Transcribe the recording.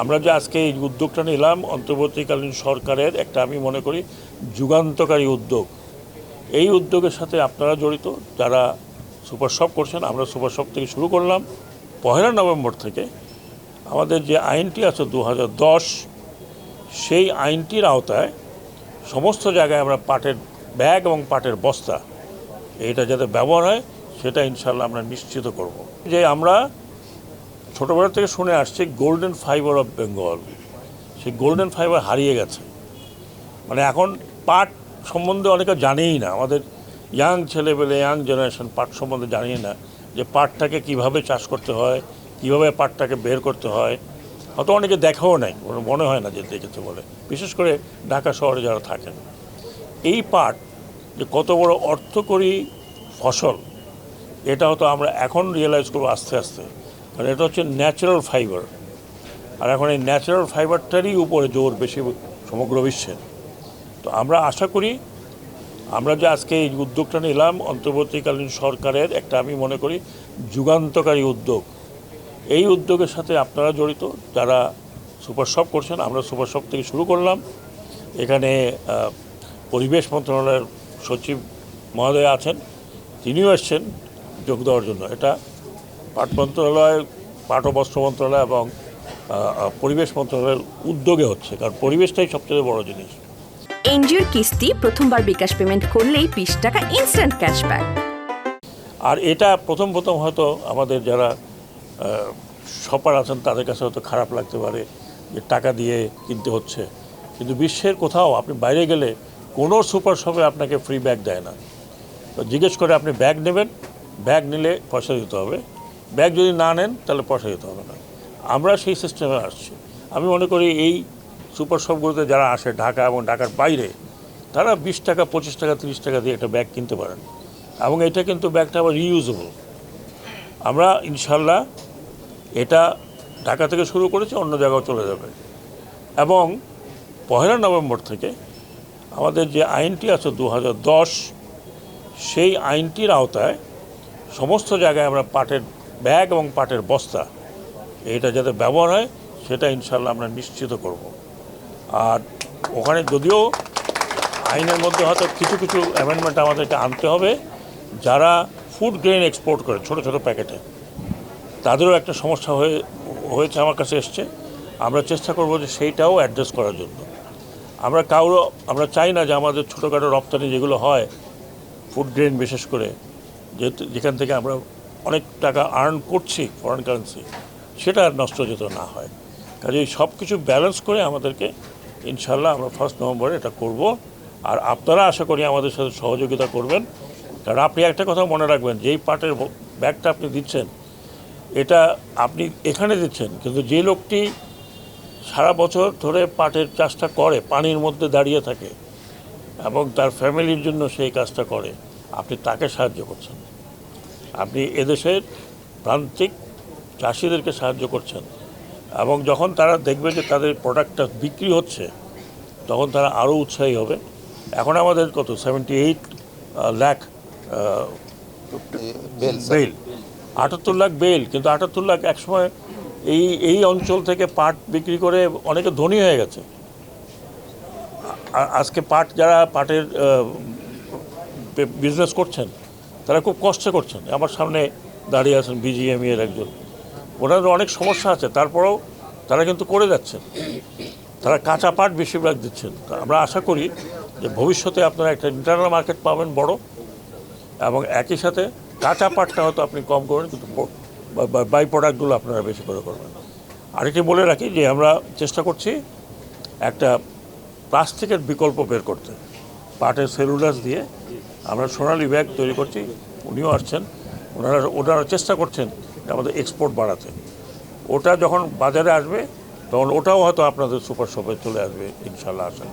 আমরা যে আজকে এই উদ্যোগটা নিলাম, অন্তর্বর্তীকালীন সরকারের একটা আমি মনে করি যুগান্তকারী উদ্যোগ। এই উদ্যোগের সাথে আপনারা জড়িত, যারা সুপার শপ করছেন, আমরা সুপার শপ থেকে শুরু করলাম। পহেলা নভেম্বর থেকে আমাদের যে আইনটি আছে দু হাজার দশ, সেই আইনটির আওতায় সমস্ত জায়গায় আমরা পাটের ব্যাগ এবং পাটের বস্তা, এইটা যাতে ব্যবহার হয়, সেটা ইনশাল্লাহ আমরা নিশ্চিত করব। যে আমরা ছোটোবেলা থেকে শুনে আসছি গোল্ডেন ফাইবার অফ বেঙ্গল সেই গোল্ডেন ফাইবার হারিয়ে গেছে। মানে এখন পাট সম্বন্ধে অনেকে জানেই না। আমাদের ইয়াং ছেলেবেলে ইয়াং জেনারেশন পাট সম্বন্ধে জানেই না যে পাটটাকে কীভাবে চাষ করতে হয়, কীভাবে পাটটাকে বের করতে হয়। হয়তো অনেকে দেখাও নাই মনে হয় না যে দেখেছে বলে। বিশেষ করে ঢাকা শহরে যারা থাকেন। এই পাট যে কত বড় অর্থকরী ফসল, এটা হয়তো আমরা এখন রিয়েলাইজ করব আস্তে আস্তে। কারণ এটা হচ্ছে ন্যাচারাল ফাইবার আর এখন এই ন্যাচারাল ফাইবারটারই উপরে জোর বেশি সমগ্র বিশ্বের। তো আমরা আশা করি, আমরা যে আজকে এই উদ্যোগটা নিলাম, অন্তর্বর্তীকালীন সরকারের একটা আমি মনে করি যুগান্তকারী উদ্যোগ। এই উদ্যোগের সাথে আপনারা জড়িত, যারা সুপার শপ করছেন, আমরা সুপার শপ থেকে শুরু করলাম। এখানে পরিবেশ মন্ত্রণালয়ের সচিব মহোদয় আছেন, তিনিও এসছেন যোগ দেওয়ার জন্য। এটা পাট মন্ত্রণালয় পাট ও বস্ত্র মন্ত্রণালয় এবং পরিবেশ মন্ত্রণালয়ের উদ্যোগে হচ্ছে কারণ পরিবেশটাই সবচেয়ে বড় জিনিস। এনজিওর কিস্তি প্রথমবার বিকাশ পেমেন্ট করলেই বিশ টাকা ইনস্ট্যান্ট ক্যাশব্যাক আর এটা প্রথম প্রথম হয়তো আমাদের যারা শপার আছেন তাদের কাছে হয়তো খারাপ লাগতে পারে যে টাকা দিয়ে কিনতে হচ্ছে। কিন্তু বিশ্বের কোথাও আপনি বাইরে গেলে কোনো সুপার শপে আপনাকে ফ্রি ব্যাগ দেয় না। তো জিজ্ঞেস করে আপনি ব্যাগ নেবেন ব্যাগ নিলে পয়সা দিতে হবে। ব্যাগ যদি না নেন, তাহলে পয়সা দিতে হবে না। আমরা সেই সিস্টেমে আসছি। আমি মনে করি এই সুপার শপগুলোতে যারা আসে, ঢাকা এবং ঢাকার বাইরে, তারা বিশ টাকা, পঁচিশ টাকা, তিরিশ টাকা দিয়ে একটা ব্যাগ কিনতে পারেন। এবং এটা কিন্তু ব্যাগটা আবার রিইউজেবল আমরা ইনশাল্লাহ এটা ঢাকা থেকে শুরু করেছি, অন্য জায়গাও চলে যাবে। এবং পহেলা নভেম্বর থেকে আমাদের যে আইনটি আছে দু হাজার দশ, সেই আইনটির আওতায় সমস্ত জায়গায় আমরা পাটের ব্যাগ এবং পাটের বস্তা। এটা যাতে ব্যবহার হয়, সেটা ইনশাল্লাহ আমরা নিশ্চিত করব। আর ওখানে যদিও আইনের মধ্যে হয়তো কিছু কিছু অ্যামেন্ডমেন্ট আমাদেরকে আনতে হবে, যারা ফুড গ্রেন এক্সপোর্ট করে, ছোট ছোট প্যাকেটে। তাদেরও একটা সমস্যা হয়ে, হয়েছে আমার কাছে এসছে। আমরা চেষ্টা করব যে সেইটাও অ্যাড্রেস করার জন্য। আমরা কারও আমরা চাই না যে আমাদের ছোটোখাটো রপ্তানি যেগুলো হয় ফুড গ্রেন বিশেষ করে, যেহেতু যেখান থেকে আমরা অনেক টাকা আর্ন করছি ফরেন কারেন্সি সেটা আর নষ্ট যেত না হয়। কাজেই সব কিছু ব্যালেন্স করে আমাদেরকে ইনশাল্লাহ আমরা ফার্স্ট নভেম্বরে এটা করব। আর আপনারা আশা করি আমাদের সাথে সহযোগিতা করবেন। কারণ আপনি একটা কথা মনে রাখবেন, যেই পাটের ব্যাগটা আপনি দিচ্ছেন, এটা আপনি এখানে দিচ্ছেন, কিন্তু যে লোকটি সারা বছর ধরে পাটের চাষটা করে, পানির মধ্যে দাঁড়িয়ে থাকে এবং তার ফ্যামিলির জন্য সেই কাজটা করে, আপনি তাকে সাহায্য করছেন। আপনি এদেশের প্রান্তিক চাষিদেরকে সাহায্য করছেন। এবং যখন তারা দেখবে যে তাদের প্রোডাক্টটা বিক্রি হচ্ছে তখন তারা আরও উৎসাহী হবে। এখন আমাদের কত? Seventy eight lakh bale. আটাত্তর লাখ বেল কিন্তু আটাত্তর লাখ একসময় এই এই অঞ্চল থেকে পাট বিক্রি করে অনেকে ধনী হয়ে গেছে। আজকে পাট যারা পাটের বিজনেস করছেন তারা খুব কষ্ট করছেন। আমার সামনে দাঁড়িয়ে আছেন বিজিএমই এর একজন। ওনাদের অনেক সমস্যা আছে, তারপরেও তারা কিন্তু করে যাচ্ছেন। তারা কাঁচা পাট বেশিরভাগ দিচ্ছেন। আমরা আশা করি যে ভবিষ্যতে আপনারা একটা ইন্টারনাল মার্কেট পাবেন বড়, এবং একই সাথে কাঁচা পাটটা হয়তো আপনি কম করবেন, কিন্তু বাই প্রোডাক্টগুলো আপনারা বেশি করে করবেন। আরেকটি বলে রাখি যে আমরা চেষ্টা করছি একটা প্লাস্টিকের বিকল্প বের করতে। পাটের সেলুলাস দিয়ে আমরা সোনালি ব্যাগ তৈরি করছি, উনিও আসছেন। ওনারা ওনারা চেষ্টা করছেন আমাদের এক্সপোর্ট বাড়াতে। ওটা যখন বাজারে আসবে, তখন ওটাও হয়তো আপনাদের সুপার শপে চলে আসবে, ইনশাল্লাহ, আশা